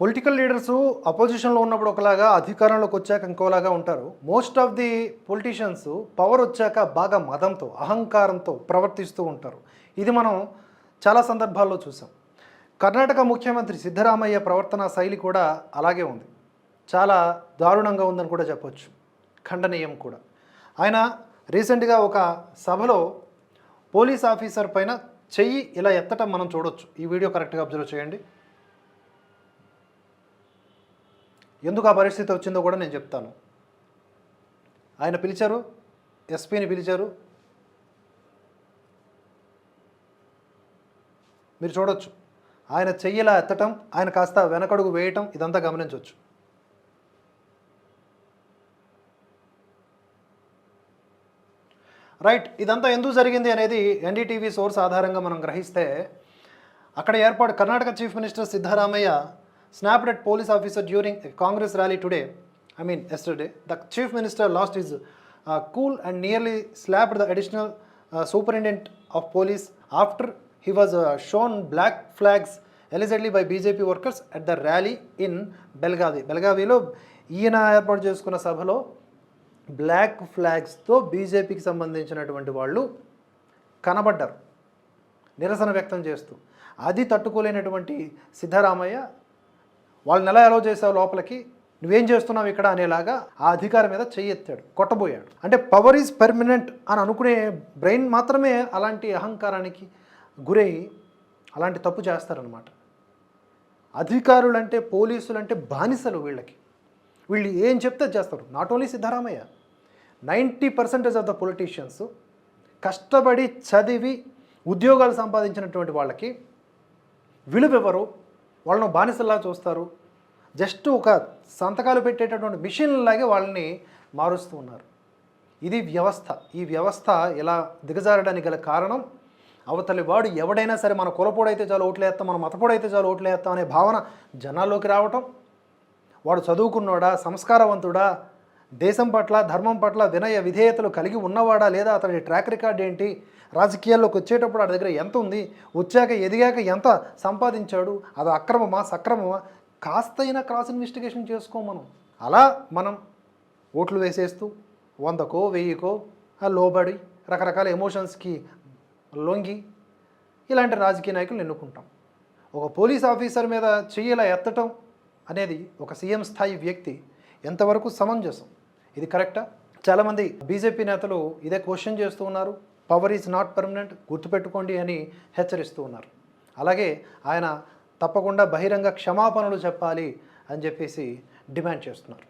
Political leaders అపోజిషన్లో ఉన్నప్పుడు ఒకలాగా అధికారంలోకి వచ్చాక ఇంకోలాగా ఉంటారు. Most of the politicians power వచ్చాక బాగా మదంతో అహంకారంతో ప్రవర్తిస్తూ ఉంటారు. ఇది మనం చాలా సందర్భాల్లో చూసాం. కర్ణాటక ముఖ్యమంత్రి సిద్ధరామయ్య ప్రవర్తన శైలి కూడా అలాగే ఉంది. చాలా దారుణంగా ఉందని కూడా చెప్పొచ్చు. ఖండనీయం కూడా. ఆయన రీసెంట్గా ఒక సభలో పోలీస్ ఆఫీసర్ పైన చెయ్యి ఇలా ఎత్తటం మనం చూడొచ్చు. ఈ వీడియో కరెక్ట్గా అబ్జర్వ్ చేయండి. ఎందుకు ఆ పరిస్థితి వచ్చిందో కూడా నేను చెప్తాను. ఆయన పిలిచారు ఎస్పీని పిలిచారు. మీరు చూడొచ్చు. ఆయన చెయ్యిలా ఎత్తటం ఆయన కాస్త వెనకడుగు వేయటం ఇదంతా గమనించవచ్చు రైట్ ఇదంతా ఎందుకు జరిగింది అనేది ఎన్డీటీవీ సోర్స్ ఆధారంగా మనం గ్రహిస్తే అక్కడ ఏర్పాటు Karnataka chief minister Siddaramaiah snapped at police officer during Congress rally today I mean yesterday the chief minister lost his cool and nearly slapped the additional superintendent of police after he was shown black flags allegedly by BJP workers at the rally in Belagavi బెల్గావిలో ఈయన ఏర్పాటు చేసుకున్న సభలో black ఫ్లాగ్స్తో బీజేపీకి సంబంధించినటువంటి వాళ్ళు కనబడ్డారు. నిరసన వ్యక్తం చేస్తూ. అది తట్టుకోలేనటువంటి సిద్ధరామయ్య వాళ్ళని ఎలా అలౌ చేసావు లోపలికి? నువ్వేం చేస్తున్నావు ఇక్కడ అనేలాగా ఆ అధికారం మీద చెయ్యెత్తాడు కొట్టబోయాడు. అంటే పవర్ ఈజ్ పెర్మనెంట్ అని అనుకునే బ్రెయిన్ మాత్రమే అలాంటి అహంకారానికి గురై అలాంటి తప్పు చేస్తారనమాట అధికారులు అంటే పోలీసులు అంటే బానిసలు వీళ్ళకి. వీళ్ళు ఏం చెప్తే చేస్తారు. Not only Siddaramaiah ninety percentage of the politicians కష్టపడి చదివి ఉద్యోగాలు సంపాదించినటువంటి వాళ్ళకి విలువెవరు వాళ్ళను బానిసల్లా చూస్తారు. జస్ట్ ఒక సంతకాలు పెట్టేటటువంటి మిషన్లాగే వాళ్ళని మారుస్తూ ఉన్నారు. ఇది వ్యవస్థ. ఈ వ్యవస్థ ఇలా దిగజారడానికి గల కారణం అవతలి వాడు ఎవడైనా సరే మన కులపోడైతే చాలు ఓట్లేస్తాం మన మతపోడైతే చాలు ఓట్లేస్తాం అనే భావన జనాల్లోకి రావటం. వాడు చదువుకున్నాడా సంస్కారవంతుడా దేశం పట్ల ధర్మం పట్ల వినయ విధేయతలు కలిగి ఉన్నవాడా లేదా అతని ట్రాక్ రికార్డ్ ఏంటి? రాజకీయాల్లోకి వచ్చేటప్పుడు అతని దగ్గర ఎంత ఉంది? వచ్చాక ఎదిగాక ఎంత సంపాదించాడు? అది అక్రమమా సక్రమమా? కాస్తైనా క్రాస్ ఇన్వెస్టిగేషన్ చేసుకో మనం. అలా మనం ఓట్లు వేసేస్తూ వందకో వెయ్యికో లోబడి రకరకాల ఎమోషన్స్కి లొంగి ఇలాంటి రాజకీయ నాయకులు ఎన్నుకుంటాం. ఒక పోలీస్ ఆఫీసర్ మీద చెయ్యిలా ఎత్తటం అనేది ఒక సీఎం స్థాయి వ్యక్తి ఎంతవరకు సమంజసం? ఇది కరెక్టా? చాలామంది బీజేపీ నేతలు ఇదే క్వశ్చన్ చేస్తూ ఉన్నారు. పవర్ ఈజ్ నాట్ పర్మనెంట్ గుర్తుపెట్టుకోండి అని హెచ్చరిస్తూ ఉన్నారు. అలాగే ఆయన తప్పకుండా బహిరంగ క్షమాపణలు చెప్పాలి అని చెప్పేసి డిమాండ్ చేస్తున్నారు.